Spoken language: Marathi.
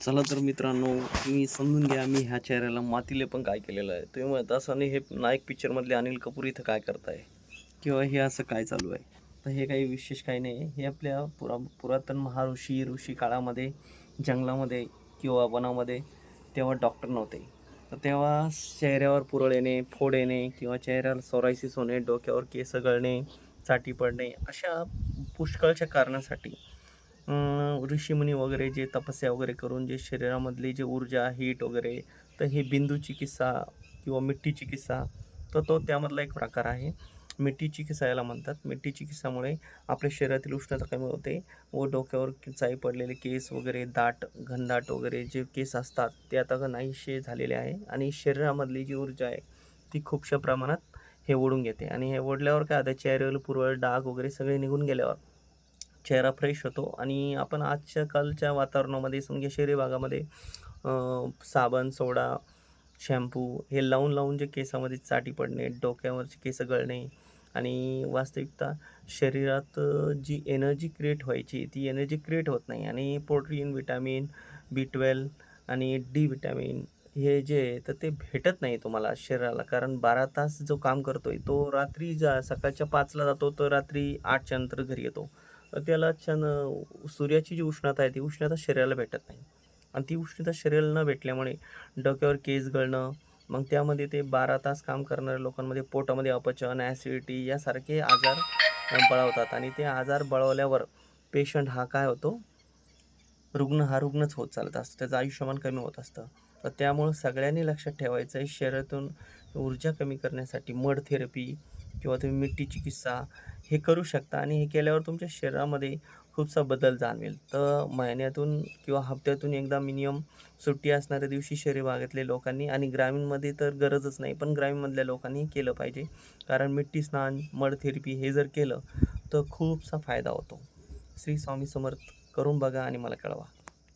चला तर मित्रांनो तुम्ही समजून घ्या मी ह्या चेहऱ्याला मातीले पण काय केलेलं आहे. तुम्ही म्हणत असं हे नायक पिक्चरमधले अनिल कपूर इथं काय करताय? किंवा हे असं काय चालू आहे? तर हे काही विशेष काही नाही. हे आपल्या पुरा पुरातन महाऋषी ऋषी काळामध्ये जंगलामध्ये किंवा वनामध्ये तेव्हा डॉक्टर नव्हते. तर तेव्हा चेहऱ्यावर पुरळ येणे फोड येणे किंवा चेहऱ्यावर सोरायसिस होणे डोक्यावर केस गळणे चाटी पडणे अशा पुष्कळच्या कारणासाठी ऋषीमुनी वगैरे जे तपस्या वगैरे करून जे शरीरामधली जे ऊर्जा हीट वगैरे तर हे बिंदू चिकित्सा किंवा मिट्टी चिकित्सा तर तो त्यामधला एक प्रकार आहे. मिट्टी चिकित्सा याला म्हणतात. मिट्टी चिकित्सामुळे आपल्या शरीरातील उष्णता कमी होते व डोक्यावर चाई पडलेले केस वगैरे दाट घनदाट वगैरे जे केस असतात ते आता नाहीसे झालेले आहे आणि शरीरामधली जी ऊर्जा आहे ती खूपशा प्रमाणात हे ओढून घेते. आणि हे ओढल्यावर काय आता चेहऱ्यावर पूर्व डाग वगैरे सगळे निघून गेल्यावर चेहरा फ्रेश होतो आणि आपण आजच्या कालच्या वातावरणामध्ये समजा शहरी भागामध्ये साबण सोडा शॅम्पू हे लावून लावून जे केसामध्ये चाटी पडणे डोक्यावरचे केस गळणे आणि वास्तविकता शरीरात जी एनर्जी क्रिएट व्हायची ती एनर्जी क्रिएट होत नाही आणि प्रोटीन विटॅमिन बी ट्वेल्व आणि डी विटॅमिन हे जे आहे तर ते भेटत नाही तुम्हाला शरीराला. कारण बारा तास जो काम करतो आहे तो रात्री जा सकाळच्या पाचला जातो तर रात्री आठच्या नंतर घरी येतो. त्याला छान सूर्याची जी उष्णता आहे ती उष्णता शरीराला भेटत नाही. आणि ती उष्णता शरीराला न भेटल्यामुळे डोक्यावर केस गळणं मग त्यामध्ये ते बारा तास काम करणाऱ्या लोकांमध्ये पोटामध्ये अपचन ॲसिडिटी यासारखे आजार बळावतात. आणि ते आजार बळवल्यावर पेशंट हा काय होतो? रुग्ण हा रुग्णच होत चालत असतो. त्याचं आयुष्यमान कमी होत असतं. तर त्यामुळं सगळ्यांनी लक्षात ठेवायचं आहे शरीरातून ऊर्जा कमी करण्यासाठी मड थेरपी किंवा तुम्ही मिट्टी चिकित्सा हे करू शकता आणि हे केल्यावर तुमच्या शरीरामध्ये खूपसा बदल जाणवेल. तर महिन्यातून किंवा हप्त्यातून एकदा मिनिमम सुट्टी असणाऱ्या दिवशी शहरी भागातल्या लोकांनी आणि ग्रामीणमध्ये तर गरजच नाही पण ग्रामीणमधल्या लोकांनी केलं पाहिजे. कारण मिट्टी स्नान मड थेरपी हे जर केलं तर खूपसा फायदा होतो. श्री स्वामी समर्थ करून बघा आणि मला कळवा.